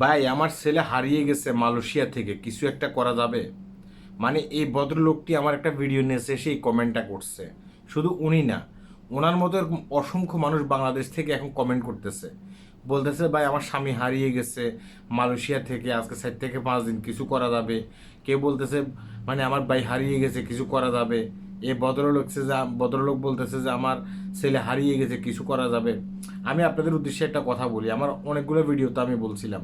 ভাই, আমার ছেলে হারিয়ে গেছে মালয়েশিয়া থেকে, কিছু একটা করা যাবে? মানে এই ভদ্রলোকটি আমার একটা ভিডিও নিয়ে এসে এই কমেন্টটা করছে। শুধু উনি না, ওনার মতো অসংখ্য মানুষ বাংলাদেশ থেকে এখন কমেন্ট করতেছে। বলতেছে, ভাই, আমার স্বামী হারিয়ে গেছে মালয়েশিয়া থেকে, আজকে সাইড থেকে পাঁচ দিন কিছু করা যাবে। কেউ বলতেছে মানে আমার ভাই হারিয়ে গেছে, কিছু করা যাবে। এ ভদ্রলোক সে যে, ভদ্রলোক বলতেছে যে, আমার ছেলে হারিয়ে গেছে, কিছু করা যাবে। আমি আপনাদের উদ্দেশ্যে একটা কথা বলি, আমার অনেকগুলো ভিডিওতে আমি বলছিলাম।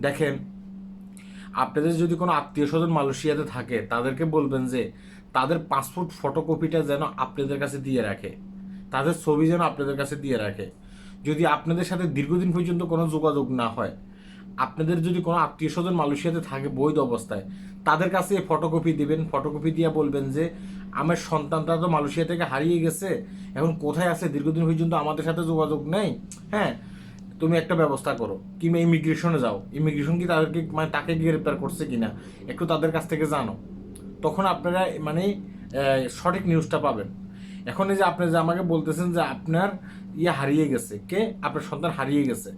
দেখেন, আপনাদের যদি কোনো আত্মীয় স্বজন মালয়েশিয়াতে থাকে, তাদেরকে বলবেন যে, তাদের পাসপোর্ট ফটোকপিটা যেন আপনাদের কাছে দিয়ে রাখে। তাদের ছবি যেন আপনাদের কাছে দিয়ে রাখে। যদি আপনাদের সাথে দীর্ঘদিন পর্যন্ত কোনো যোগাযোগ না হয়, আপনাদের যদি কোনো আত্মীয় স্বজন মালয়েশিয়াতে থাকে বৈধ অবস্থায়, তাদের কাছে ফটোকপি দিবেন। ফটোকপি দিয়ে বলবেন যে, আমার সন্তানটা তো মালয়েশিয়া থেকে হারিয়ে গেছে। এখন কোথায় আছে? দীর্ঘদিন পর্যন্ত আমাদের সাথে যোগাযোগ নেই। হ্যাঁ তুমি একটা ব্যবস্থা করো। কিংবা ইমিগ্রেশনে যাও? ইমিগ্রেশন কি তাদেরকে মানে তাকে গ্রেপ্তার করছে কিনা? একটু তাদের কাছ থেকে জানো। তখন আপনারা মানে সঠিক নিউজটা পাবেন। এখন এই যে আপনি যে আমাকে বলতেছেন যে আপনার ইয়ে হারিয়ে গেছে। কে? আপনার সন্তান হারিয়ে গেছে।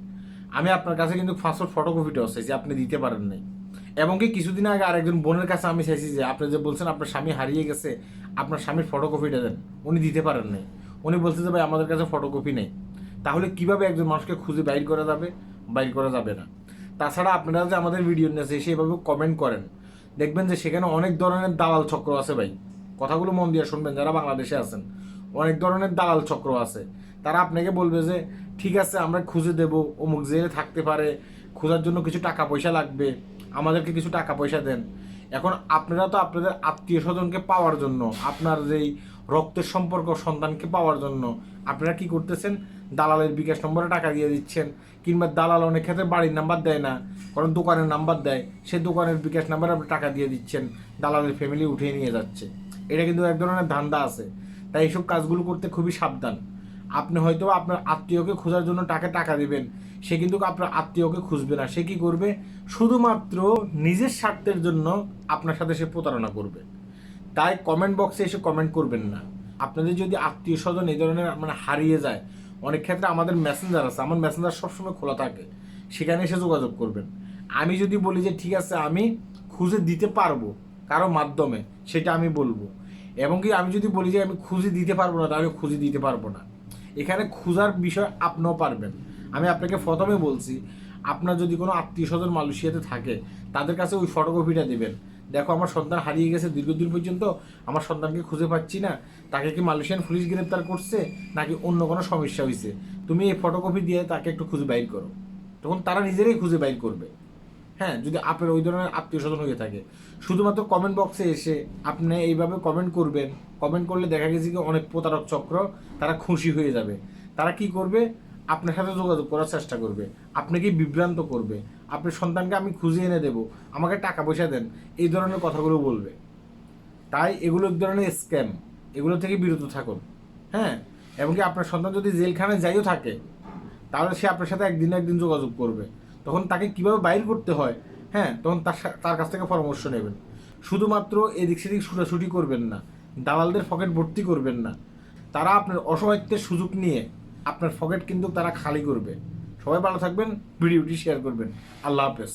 আমি আপনার কাছে কিন্তু পাসপোর্ট ফটোকপিটা আছে যে আপনি দিতে পারেন নাই। এবং কি কিছুদিন আগে আরেকজন বোনের কাছে আমি চাইছি যে, আপনি যে বলছেন আপনার স্বামী হারিয়ে গেছে, আপনার স্বামীর ফটোকপিটা দেন। উনি দিতে পারেন নাই। উনি বলছে যে, ভাই, আমাদের কাছে ফটোকপি নেই। তাহলে কীভাবে একজন মানুষকে খুঁজে বাইর করা যাবে? বাইর করা যাবে না। তাছাড়া আপনারা যে আমাদের ভিডিও নিয়ে সেভাবে কমেন্ট করেন, দেখবেন যে সেখানে অনেক ধরনের দালাল চক্র আছে ভাই। কথাগুলো মন দিয়ে শুনবেন, যারা বাংলাদেশে আছেন। অনেক ধরনের দালাল চক্র আছে। তারা আপনাকে বলবে যে, ঠিক আছে, আমরা খুঁজে দেব। অমুক জেলে থাকতে পারে। খোঁজার জন্য কিছু টাকা পয়সা লাগবে। আমাদেরকে কিছু টাকা পয়সা দেন। এখন আপনারা তো আপনাদের আত্মীয় স্বজনকে পাওয়ার জন্য, আপনার যেই রক্তের সম্পর্ক সন্তানকে পাওয়ার জন্য। আপনারা কি করতেছেন? দালালের বিকাশ নম্বরে টাকা দিয়ে দিচ্ছেন, কিংবা দালাল অনেক ক্ষেত্রে বাড়ির নাম্বার দেয় না, কারণ দোকানের নাম্বার দেয় সে দোকানের বিকাশ নাম্বারে আপনি টাকা দিয়ে দিচ্ছেন, দালালের ফ্যামিলি উঠিয়ে নিয়ে যাচ্ছে। এটা কিন্তু এক ধরনের ধান্দা আছে। তাই এইসব কাজগুলো করতে খুবই সাবধান। আপনি হয়তো আপনার আত্মীয়কে খোঁজার জন্য তাকে টাকা দেবেন, সে কিন্তু আপনার আত্মীয়কে খুঁজবে না। সে কি করবে? শুধুমাত্র নিজের স্বার্থের জন্য আপনার সাথে সে প্রতারণা করবে। তাই কমেন্ট বক্সে এসে কমেন্ট করবেন না। আপনাদের যদি আত্মীয় স্বজন এই ধরনের মানে হারিয়ে যায়, অনেক ক্ষেত্রে আমাদের মেসেঞ্জার আছে, আমার মেসেঞ্জার সবসময় খোলা থাকে, সেখানে এসে যোগাযোগ করবেন। আমি যদি বলি যে, ঠিক আছে, আমি খুঁজে দিতে পারব কারও মাধ্যমে, সেটা আমি বলব। এবং কি আমি যদি বলি যে, আমি খুঁজে দিতে পারব না, তাহলে খুঁজে দিতে পারব না। এখানে খোঁজার বিষয় আপনিও পারবেন। আমি আপনাকে প্রথমে বলছি, আপনার যদি কোনো আত্মীয় স্বজন মালয়েশিয়াতে থাকে, তাদের কাছে ওই ফটোকপিটা দিবেন। দেখো, আমার সন্তান হারিয়ে গেছে দীর্ঘদিন পর্যন্ত, আমার সন্তানকে খুঁজে পাচ্ছি না। তাকে কি মালয়েশিয়ান পুলিশ গ্রেপ্তার করছে, নাকি অন্য কোনো সমস্যা হয়েছে? তুমি এই ফটোকপি দিয়ে তাকে একটু খুঁজে বাইর করো। তখন তারা নিজেরাই খুঁজে বাইর করবে। হ্যাঁ যদি আপনার ওই ধরনের আত্মীয় স্বজন হয়ে থাকে। শুধুমাত্র কমেন্ট বক্সে এসে আপনি এইভাবে কমেন্ট করবেন। কমেন্ট করলে দেখা গেছে কি অনেক প্রতারক চক্র, তারা খুশি হয়ে যাবে। তারা কি করবে? আপনার সাথে যোগাযোগ করার চেষ্টা করবে। আপনাকে বিভ্রান্ত করবে। আপনার সন্তানকে আমি খুঁজে এনে দেবো। আমাকে টাকা পয়সা দেন। এই ধরনের কথাগুলো বলবে। তাই এগুলো এক ধরনের স্ক্যাম। এগুলো থেকে বিরত থাকুন। হ্যাঁ? এমনকি আপনার সন্তান যদি জেলখানায় যাইও থাকে, তাহলে সে আপনার সাথে একদিন একদিন যোগাযোগ করবে। তখন তাকে কীভাবে বাইর করতে হয় হ্যাঁ? তখন তার তার কাছ থেকে পরামর্শ নেবেন। শুধুমাত্র এদিক সেদিক ছুটাছুটি করবেন না। দালালদের পকেট ভর্তি করবেন না। তারা আপনার অসহায়ত্বের সুযোগ নিয়ে আপনার পকেট কিন্তু তারা খালি করবে। সবাই ভালো থাকবেন ভিডিওটি শেয়ার করবেন। আল্লাহ হাফেজ।